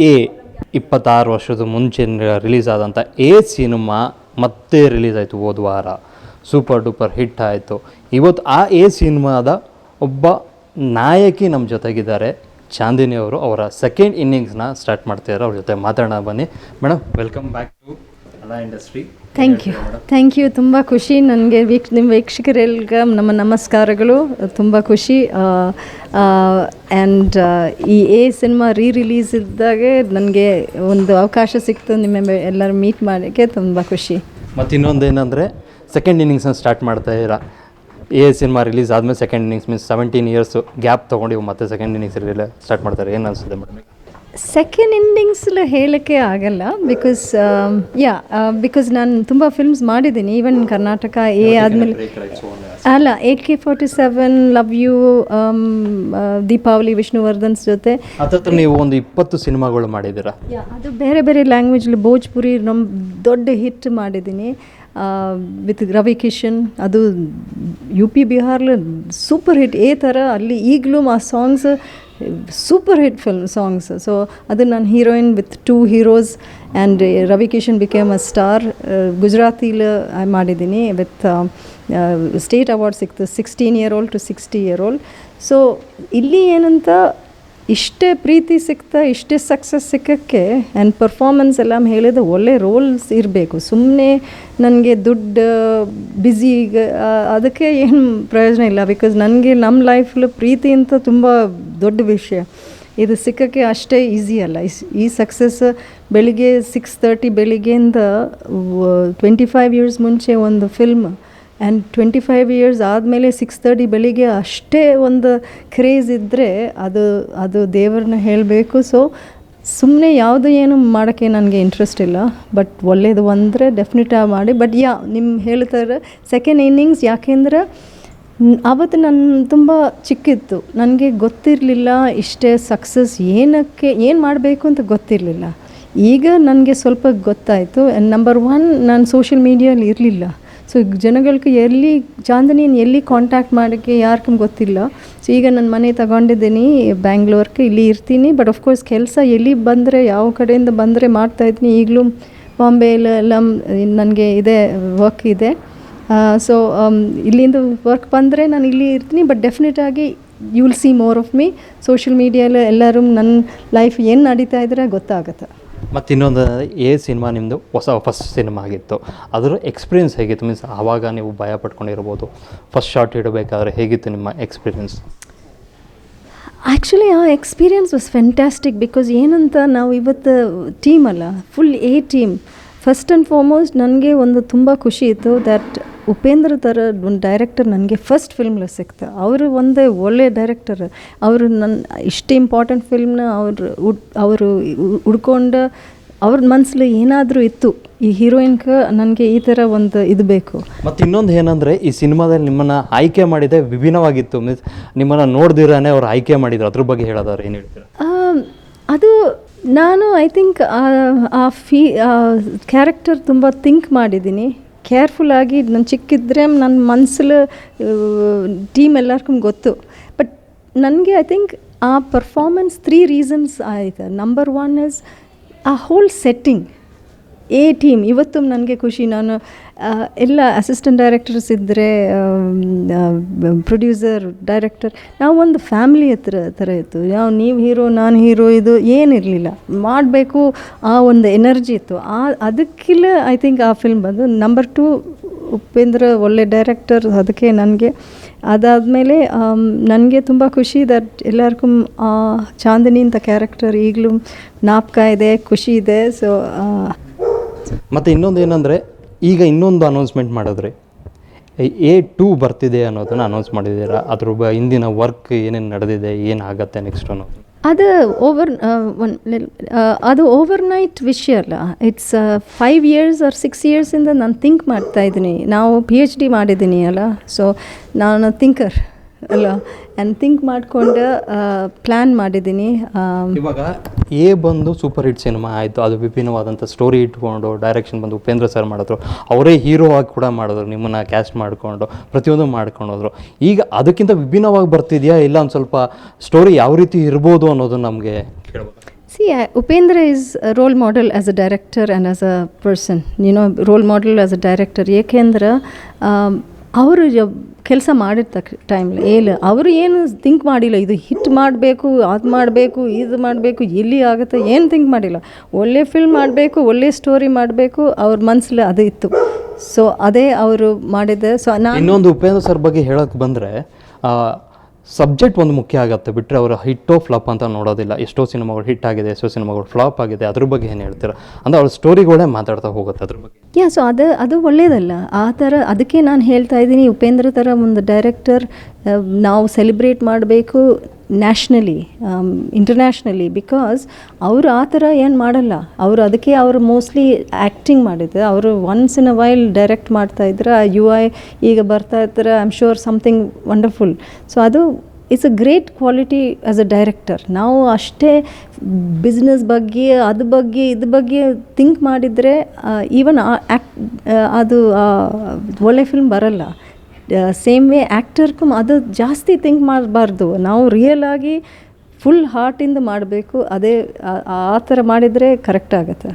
A ಇಪ್ಪತ್ತಾರು ವರ್ಷದ ಮುಂಚೆ ರಿಲೀಸ್ ಆದಂಥ ಎ ಸಿನಿಮಾ ಮತ್ತೆ ರಿಲೀಸ್ ಆಯಿತು ಹೋದ ವಾರ. ಸೂಪರ್ ಡೂಪರ್ ಹಿಟ್ ಆಯಿತು. ಇವತ್ತು ಆ ಎ ಸಿನಿಮಾದ ಒಬ್ಬ ನಾಯಕಿ ನಮ್ಮ ಜೊತೆಗಿದ್ದಾರೆ. ಚಾಂದಿನಿ ಅವರು ಅವರ ಸೆಕೆಂಡ್ ಇನ್ನಿಂಗ್ಸ್ನ ಸ್ಟಾರ್ಟ್ ಮಾಡ್ತಿದ್ದಾರೆ. ಅವ್ರ ಜೊತೆ ಮಾತಾಡೋಣ ಬನ್ನಿ. ಮೇಡಮ್ ವೆಲ್ಕಮ್ ಬ್ಯಾಕ್ ಟು ಕಲಾ industry. Thank you thank you ತುಂಬ ಖುಷಿ ನನಗೆ ವೀಕ್ಷ ನಿಮ್ಮ ವೀಕ್ಷಕರೆಲ್ಗ ನಮ್ಮ ನಮಸ್ಕಾರಗಳು. ತುಂಬ ಖುಷಿ. ಆ್ಯಂಡ್ ಈ ಎ ಸಿನಿಮಾ ರೀ ರಿಲೀಸ್ ಇದ್ದಾಗೆ ನನಗೆ ಒಂದು ಅವಕಾಶ ಸಿಕ್ತು ನಿಮ್ಮ ಎಲ್ಲರೂ ಮೀಟ್ ಮಾಡೋಕ್ಕೆ ತುಂಬ ಖುಷಿ. ಮತ್ತು ಇನ್ನೊಂದು ಏನಂದರೆ ಸೆಕೆಂಡ್ ಇನ್ನಿಂಗ್ಸನ್ನು ಸ್ಟಾರ್ಟ್ ಮಾಡ್ತಾ ಇದ್ದೀರಾ ಎ ಸಿನಿಮಾ ರಿಲೀಸ್ ಆದಮೇಲೆ second innings means seventeen years gap ತೊಗೊಂಡು ಮತ್ತೆ ಸೆಕೆಂಡ್ ಇನ್ನಿಂಗ್ಸ್ ಸ್ಟಾರ್ಟ್ ಮಾಡ್ತಾರೆ. ಏನು ಅನಿಸುತ್ತೆ ಮೇಡಮ್? ಸೆಕೆಂಡ್ ಇನ್ನಿಂಗ್ಸಲ್ಲಿ ಹೇಳೋಕ್ಕೆ ಆಗಲ್ಲ ಬಿಕಾಸ್ ಯಾ ಬಿಕಾಸ್ ನಾನು ತುಂಬ ಫಿಲ್ಮ್ಸ್ ಮಾಡಿದ್ದೀನಿ ಈವನ್ ಕರ್ನಾಟಕ ಎ ಆದಮೇಲೆ ಅಲ್ಲ A K forty seven love you Deepavali ವಿಷ್ಣುವರ್ಧನ್ಸ್ ಜೊತೆ ನೀವು ಒಂದು ಇಪ್ಪತ್ತು ಸಿನಿಮಾಗಳು ಮಾಡಿದ್ದೀರಾ? ಅದು ಬೇರೆ ಬೇರೆ ಲ್ಯಾಂಗ್ವೇಜ್ ಭೋಜ್ಪುರಿ ನಮ್ಮ ದೊಡ್ಡ ಹಿಟ್ ಮಾಡಿದ್ದೀನಿ. ವಿತ್ ರವಿ ಕಿಶನ್ ಅದು ಯು ಪಿ ಬಿಹಾರ್ಲಿ ಸೂಪರ್ ಹಿಟ್ ಏ ಥರ ಅಲ್ಲಿ ಈಗಲೂ ಆ songs super hit film songs so ಅದು ನಾನು heroine with two heroes and Ravi Kishan became a star ಗುಜರಾತಿಲಿ ಮಾಡಿದ್ದೀನಿ ವಿತ್ ಸ್ಟೇಟ್ ಅವಾರ್ಡ್ ಸಿಕ್ತು sixteen year old to sixty year old so ಇಲ್ಲಿ ಏನಂತ ಇಷ್ಟೇ ಪ್ರೀತಿ ಸಿಗ್ತಾ ಇಷ್ಟೇ ಸಕ್ಸಸ್ ಸಿಕ್ಕಕ್ಕೆ ಆ್ಯಂಡ್ ಪರ್ಫಾರ್ಮೆನ್ಸ್ ಎಲ್ಲ ಹೇಳಿದ ಒಳ್ಳೆ ರೋಲ್ಸ್ ಇರಬೇಕು. ಸುಮ್ಮನೆ ನನಗೆ ದುಡ್ಡು ಬ್ಯುಸಿ ಅದಕ್ಕೆ ಏನು ಪ್ರಯೋಜನ ಇಲ್ಲ. ಬಿಕಾಸ್ ನನಗೆ ನಮ್ಮ ಲೈಫಲ್ಲಿ ಪ್ರೀತಿ ಅಂತ ತುಂಬ ದೊಡ್ಡ ವಿಷಯ. ಇದು ಸಿಕ್ಕಕ್ಕೆ ಅಷ್ಟೇ ಈಸಿ ಅಲ್ಲ. ಈ ಸಕ್ಸಸ್ ಬೆಳಿಗ್ಗೆ ಸಿಕ್ಸ್ ತರ್ಟಿ ಬೆಳಿಗ್ಗೆಯಿಂದ ಟ್ವೆಂಟಿ ಫೈವ್ ಇಯರ್ಸ್ ಮುಂಚೆ ಒಂದು film and twenty five years ಆದಮೇಲೆ ಸಿಕ್ಸ್ ತರ್ಟಿ ಬೆಳಿಗ್ಗೆ ಅಷ್ಟೇ ಒಂದು ಕ್ರೇಜ್ ಇದ್ದರೆ ಅದು ಅದು ದೇವರನ್ನ ಹೇಳಬೇಕು. ಸೊ ಸುಮ್ಮನೆ ಯಾವುದು ಏನು ಮಾಡೋಕ್ಕೆ ನನಗೆ ಇಂಟ್ರೆಸ್ಟ್ ಇಲ್ಲ. ಬಟ್ ಒಳ್ಳೇದು ಅಂದರೆ ಡೆಫಿನೆಟಾಗಿ ಮಾಡಿ. ಬಟ್ ಯಾ ನಿಮ್ಮ ಹೇಳ್ತಾರೆ ಸೆಕೆಂಡ್ ಇನ್ನಿಂಗ್ಸ್ ಯಾಕೆಂದರೆ ಆವತ್ತು ನನ್ನ ತುಂಬ ಚಿಕ್ಕಿತ್ತು. ನನಗೆ ಗೊತ್ತಿರಲಿಲ್ಲ ಇಷ್ಟೇ ಸಕ್ಸಸ್ ಏನಕ್ಕೆ, ಏನು ಮಾಡಬೇಕು ಅಂತ ಗೊತ್ತಿರಲಿಲ್ಲ. ಈಗ ನನಗೆ ಸ್ವಲ್ಪ ಗೊತ್ತಾಯಿತು. ನಂಬರ್ ಒನ್ ನಾನು ಸೋಷಿಯಲ್ ಮೀಡಿಯಲ್ಲಿ ಇರಲಿಲ್ಲ. ಸೊ ಜನಗಳಿಗೆ ಎಲ್ಲಿ ಚಾಂದನಿಯನ್ನು ಎಲ್ಲಿ ಕಾಂಟ್ಯಾಕ್ಟ್ ಮಾಡೋಕ್ಕೆ ಯಾರಿಗೂ ಗೊತ್ತಿಲ್ಲ. ಸೊ ಈಗ ನಾನು ಮನೆ ತಗೊಂಡಿದ್ದೀನಿ ಬ್ಯಾಂಗ್ಳೂರ್ಗೆ ಇಲ್ಲಿ ಇರ್ತೀನಿ. ಬಟ್ ಆಫ್ಕೋರ್ಸ್ ಕೆಲಸ ಎಲ್ಲಿ ಬಂದರೆ, ಯಾವ ಕಡೆಯಿಂದ ಬಂದರೆ ಮಾಡ್ತಾಯಿದ್ದೀನಿ ಈಗಲೂ ಬಾಂಬೆಲೆಲ್ಲ ನನಗೆ ಇದೆ ವರ್ಕ್ ಇದೆ. ಸೊ ಇಲ್ಲಿಂದ ವರ್ಕ್ ಬಂದರೆ ನಾನು ಇಲ್ಲಿ ಇರ್ತೀನಿ. But ಡೆಫಿನೆಟಾಗಿ you will see more of me social ಮೀಡಿಯಲ್ಲಿ ಎಲ್ಲರೂ ನನ್ನ ಲೈಫ್ ಏನು ನಡೀತಾ ಇದ್ರೆ ಗೊತ್ತಾಗುತ್ತೆ. ಮತ್ತು ಇನ್ನೊಂದು ಏ ಸಿನಿಮಾ ನಿಮ್ಮದು ಹೊಸ ಫಸ್ಟ್ ಸಿನಿಮಾ ಆಗಿತ್ತು. ಅದರ ಎಕ್ಸ್ಪೀರಿಯನ್ಸ್ ಹೇಗಿತ್ತು? ಮೀನ್ಸ್ ಆವಾಗ ನೀವು ಭಯ ಪಟ್ಕೊಂಡಿರ್ಬೋದು ಫಸ್ಟ್ ಶಾಟ್ ಇಡಬೇಕಾದ್ರೆ ಹೇಗಿತ್ತು ನಿಮ್ಮ ಎಕ್ಸ್ಪೀರಿಯನ್ಸ್ ಆ್ಯಕ್ಚುಲಿ ಆ ಎಕ್ಸ್ಪೀರಿಯನ್ಸ್ ವಾಸ್ ಫ್ಯಾಂಟ್ಯಾಸ್ಟಿಕ್ ಬಿಕಾಸ್ ಏನಂತ ನಾವು ಇವತ್ತು ಟೀಮ್ ಅಲ್ಲ full a team first and foremost ನನಗೆ ಒಂದು ತುಂಬ ಖುಷಿ ಇತ್ತು ದ್ಯಾಟ್ ಉಪೇಂದ್ರ ಥರ ಒಂದು ಡೈರೆಕ್ಟರ್ ನನಗೆ ಫಸ್ಟ್ ಫಿಲ್ಮ್ಲ ಸಿಕ್ತು. ಅವರು ಒಂದೇ ಒಳ್ಳೆಯ ಡೈರೆಕ್ಟರ್ ಅವರು ನನ್ನ ಇಷ್ಟು ಇಂಪಾರ್ಟೆಂಟ್ ಫಿಲ್ಮ್ನ ಅವರು ಉಡ್ ಅವರು ಹುಡ್ಕೊಂಡು ಅವ್ರ ಮನಸ್ಸಲ್ಲಿ ಏನಾದರೂ ಇತ್ತು ಈ ಹೀರೋಯಿನ್ಗೆ ನನಗೆ ಈ ಥರ ಒಂದು ಇದು ಬೇಕು. ಮತ್ತು ಇನ್ನೊಂದು ಏನಂದರೆ ಈ ಸಿನಿಮಾದಲ್ಲಿ ನಿಮ್ಮನ್ನು ಆಯ್ಕೆ ಮಾಡಿದೆ ವಿಭಿನ್ನವಾಗಿತ್ತು. ಮೀನ್ಸ್ ನಿಮ್ಮನ್ನು ನೋಡ್ದಿರಾನೆ ಅವ್ರು ಆಯ್ಕೆ ಮಾಡಿದ್ರು. ಅದ್ರ ಬಗ್ಗೆ ಹೇಳೋದವ್ರು ಏನು ಹೇಳ್ತೀರಾ? ಅದು ನಾನು ಐ ಥಿಂಕ್ ಆ ಫೀ ಕ್ಯಾರೆಕ್ಟರ್ ತುಂಬ ಥಿಂಕ್ ಮಾಡಿದ್ದೀನಿ. ಕೇರ್ಫುಲ್ಲಾಗಿ ನಾನು ಚಿಕ್ಕಿದ್ರೆ ನನ್ನ ಮನಸ್ಸಲ್ಲಿ ಟೀಮ್ ಎಲ್ಲರ್ಗೂ ಗೊತ್ತು. ಬಟ್ ನನಗೆ ಐ ಥಿಂಕ್ ಆ ಪರ್ಫಾರ್ಮೆನ್ಸ್ ತ್ರೀ ರೀಸನ್ಸ್ ಆಯಿತು. Number one is a whole setting a team ಇವತ್ತು ನನಗೆ ಖುಷಿ, ನಾನು ಎಲ್ಲ ಅಸಿಸ್ಟೆಂಟ್ ಡೈರೆಕ್ಟರ್ಸ್ ಇದ್ದರೆ ಪ್ರೊಡ್ಯೂಸರ್ ಡೈರೆಕ್ಟರ್ ನಾವು ಒಂದು ಫ್ಯಾಮಿಲಿ ಹತ್ರ, ಥರ ಇತ್ತು. ಯಾವ, ನೀವು ಹೀರೋ ನಾನು ಹೀರೋ ಇದು ಏನಿರಲಿಲ್ಲ. ಮಾಡಬೇಕು, ಆ ಒಂದು ಎನರ್ಜಿ ಇತ್ತು. ಆ, ಅದಕ್ಕಿಲ್ಲ ಐ ಥಿಂಕ್ ಆ ಫಿಲ್ಮ್ ಬಂದು ನಂಬರ್ ಟು ಉಪೇಂದ್ರ ಒಳ್ಳೆ ಡೈರೆಕ್ಟರ್ ಅದಕ್ಕೆ ನನಗೆ, ಅದಾದಮೇಲೆ ನನಗೆ ತುಂಬ ಖುಷಿ ದಟ್ ಎಲ್ಲರಿಗೂ ಚಾಂದಿನಿ ಅಂತ ಕ್ಯಾರೆಕ್ಟರ್ ಈಗಲೂ ನಾಪ್ಕ ಇದೆ, ಖುಷಿ ಇದೆ. ಸೊ ಮತ್ತು ಇನ್ನೊಂದು ಏನಂದರೆ, ಈಗ ಇನ್ನೊಂದು ಅನೌನ್ಸ್ಮೆಂಟ್ ಮಾಡಿದ್ರಿ ಎ ಟೂ ಬರ್ತಿದೆ ಅನ್ನೋದನ್ನು ಅನೌನ್ಸ್ ಮಾಡಿದ್ದೀರಾ? ಅದ್ರ ಬ, ಹಿಂದಿನ ವರ್ಕ್ ಏನೇನು ನಡೆದಿದೆ, ಏನಾಗತ್ತೆ ನೆಕ್ಸ್ಟ್ ಅನ್ನೋದು? ಅದು ಓವರ್ ಒನ್ ಅದು ಓವರ್ ನೈಟ್ ವಿಷಯ ಅಲ್ಲ. It's five years or six ಇಯರ್ಸಿಂದ ನಾನು ಥಿಂಕ್ ಮಾಡ್ತಾ ಇದ್ದೀನಿ. ನಾವು ಪಿ ಎಚ್ ಡಿ ಮಾಡಿದ್ದೀನಿ ಅಲ್ಲ. ಸೊ ನಾನು ಥಿಂಕರ್ ಅಲ್ಲ ಆ್ಯಂಡ್ ಥಿಂಕ್ ಮಾಡಿಕೊಂಡು ಪ್ಲ್ಯಾನ್ ಮಾಡಿದ್ದೀನಿ ಇವಾಗ ಎ ಬಂದು ಸೂಪರ್ ಹಿಟ್ ಸಿನಿಮಾ ಆಯಿತು ಅದು ವಿಭಿನ್ನವಾದಂಥ ಸ್ಟೋರಿ ಇಟ್ಕೊಂಡು ಡೈರೆಕ್ಷನ್ ಬಂದು ಉಪೇಂದ್ರ ಸರ್ ಮಾಡಿದ್ರು. ಅವರೇ ಹೀರೋ ಆಗಿ ಕೂಡ ಮಾಡಿದ್ರು ನಿಮ್ಮನ್ನು ಕ್ಯಾಸ್ಟ್ ಮಾಡಿಕೊಂಡು ಪ್ರತಿಯೊಂದು ಮಾಡ್ಕೊಂಡು ಹೋದ್ರು. ಈಗ ಅದಕ್ಕಿಂತ ವಿಭಿನ್ನವಾಗಿ ಬರ್ತಿದೆಯಾ ಇಲ್ಲ ಒಂದು ಸ್ವಲ್ಪ ಸ್ಟೋರಿ ಯಾವ ರೀತಿ ಇರ್ಬೋದು ಅನ್ನೋದು ನಮಗೆ see See, I, Upendra is a role model as a director and as a role model know, role director as a director. ಏಕೆಂದ್ರೆ ಅವರು ಕೆಲಸ ಮಾಡಿದ ಟೈಮಲ್ಲಿ ಏಲ ಅವರು ಏನು ಥಿಂಕ್ ಮಾಡಿಲ್ಲ. ಇದು ಹಿಟ್ ಮಾಡಬೇಕು, ಅದು ಮಾಡಬೇಕು, ಇದು ಮಾಡಬೇಕು ಎಲ್ಲಿ ಆಗುತ್ತೆ, ಏನು ಥಿಂಕ್ ಮಾಡಿಲ್ಲ. ಒಳ್ಳೆ ಫಿಲ್ಮ್ ಮಾಡಬೇಕು, ಒಳ್ಳೆ ಸ್ಟೋರಿ ಮಾಡಬೇಕು, ಅವ್ರ ಮನಸ್ಸಲ್ಲಿ ಅದು ಇತ್ತು. ಸೊ ಅದೇ ಅವರು ಮಾಡಿದ್ದೆ. ಸೊ ನಾನು ಇನ್ನೊಂದು ಉಪೇಂದ್ರ ಸರ್ ಬಗ್ಗೆ ಹೇಳೋಕ್ಕೆ ಬಂದರೆ ಸಬ್ಜೆಕ್ಟ್ ಒಂದು ಮುಖ್ಯ ಆಗುತ್ತೆ. ಬಿಟ್ಟರೆ ಅವರು ಹಿಟ್ಟೋ ಫ್ಲಾಪ್ ಅಂತ ನೋಡೋದಿಲ್ಲ. ಎಷ್ಟೋ ಸಿನಿಮಾಗಳು ಹಿಟ್ ಆಗಿದೆ, ಎಷ್ಟೋ ಸಿನಿಮಾಗಳು ಫ್ಲಾಪ್ ಆಗಿದೆ, ಅದ್ರ ಬಗ್ಗೆ ಏನು ಹೇಳ್ತೀರಾ? ಅಂದರೆ ಅವ್ರ ಸ್ಟೋರಿಗಳೇ ಮಾತಾಡ್ತಾ ಹೋಗುತ್ತೆ ಅದ್ರ ಬಗ್ಗೆ. ಯಾ, ಸೊ ಅದು ಅದು ಒಳ್ಳೆಯದಲ್ಲ ಆ ಥರ, ಅದಕ್ಕೆ ನಾನು ಹೇಳ್ತಾ ಇದ್ದೀನಿ, ಉಪೇಂದ್ರ ಥರ ಒಂದು ಡೈರೆಕ್ಟರ್ ನಾವು ಸೆಲೆಬ್ರೇಟ್ ಮಾಡಬೇಕು ನ್ಯಾಷ್ನಲಿ ಇಂಟರ್ನ್ಯಾಷ್ನಲಿ ಬಿಕಾಸ್ ಅವರು ಆ ಥರ ಏನು ಮಾಡಲ್ಲ. ಅವರು ಅದಕ್ಕೆ ಅವರು ಮೋಸ್ಟ್ಲಿ ಆ್ಯಕ್ಟಿಂಗ್ ಮಾಡಿದ್ದು. ಅವರು once in a while direct ಮಾಡ್ತಾ ಇದ್ರೆ ಯು ಐ ಈಗ ಬರ್ತಾ ಇರ್ತಾರೆ I am sure something wonderful so ಅದು it's a great quality as a director ನಾವು ಅಷ್ಟೇ ಬಿಸ್ನೆಸ್ ಬಗ್ಗೆ ಅದ್ರ ಬಗ್ಗೆ ಇದ್ರ ಬಗ್ಗೆ ಥಿಂಕ್ ಮಾಡಿದರೆ ಈವನ್ ಆ್ಯಕ್ಟ್ ಅದು ಆ, ಒಳ್ಳೆ ಫಿಲ್ಮ್ ಬರಲ್ಲ. ಸೇಮ್ ವೇ ಆ್ಯಕ್ಟರ್ಗೂ ಅದು ಜಾಸ್ತಿ ಥಿಂಕ್ ಮಾಡಬಾರ್ದು. ನಾವು ರಿಯಲ್ ಆಗಿ ಫುಲ್ ಹಾರ್ಟಿಂದ ಮಾಡಬೇಕು. ಅದೇ ಆ- ಥರ ಮಾಡಿದರೆ ಕರೆಕ್ಟ್ ಆಗುತ್ತೆ.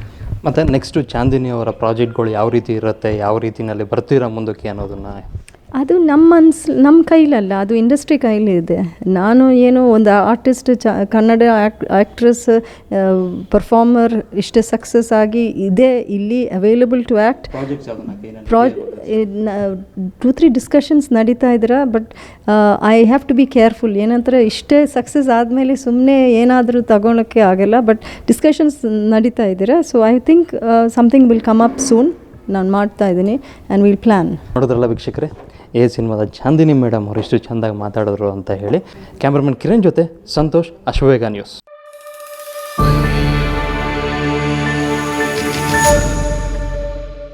ಮತ್ತು ನೆಕ್ಸ್ಟು ಚಾಂದಿನಿ ಅವರ ಪ್ರಾಜೆಕ್ಟ್ಗಳು ಯಾವ ರೀತಿ ಇರುತ್ತೆ, ಯಾವ ರೀತಿನಲ್ಲಿ ಬರ್ತೀರಾ ಮುಂದಕ್ಕೆ ಅನ್ನೋದನ್ನು ಅದು ನಮ್ಮ ಮನ್ಸ್ ನಮ್ಮ ಕೈಲಲ್ಲ ಅದು ಇಂಡಸ್ಟ್ರಿ ಕೈಲಿದೆ ನಾನು ಏನು ಒಂದು ಆರ್ಟಿಸ್ಟ್ ಚ ಕನ್ನಡ ಆ್ಯಕ್ಟ್ರೆಸ್ ಪರ್ಫಾರ್ಮರ್ ಇಷ್ಟೇ ಸಕ್ಸಸ್ ಆಗಿ ಇದೆ ಇಲ್ಲಿ ಅವೈಲಬಲ್ ಟು ಆ್ಯಕ್ಟ್ ಪ್ರಾ ಟೂ ತ್ರೀ ಡಿಸ್ಕಷನ್ಸ್ ನಡೀತಾ ಇದ್ದೀರಾ but I have to be careful ಏನಂತಾರೆ ಇಷ್ಟೇ ಸಕ್ಸಸ್ ಆದಮೇಲೆ ಸುಮ್ಮನೆ ಏನಾದರೂ ತಗೊಳಕ್ಕೆ ಆಗಲ್ಲ ಬಟ್ ಡಿಸ್ಕಷನ್ಸ್ ನಡೀತಾ ಇದ್ದೀರಾ. So I think something will come up soon ನಾನು ಮಾಡ್ತಾ ಇದ್ದೀನಿ ಆ್ಯಂಡ್ ವಿಲ್ ಪ್ಲ್ಯಾನ್ ನೋಡಿದ್ರಲ್ಲ ವೀಕ್ಷಕರೇ? ಎ ಸಿನಿಮಾದ ಚಾಂದಿನಿ ಮೇಡಮ್ ಅವರು ಎಷ್ಟು ಚೆಂದಾಗಿ ಮಾತಾಡಿದ್ರು ಅಂತ ಹೇಳಿ ಕ್ಯಾಮ್ರಾಮನ್ ಕಿರಣ್ ಜೊತೆ ಸಂತೋಷ್ ಅಶ್ವವೇಗ ನ್ಯೂಸ್.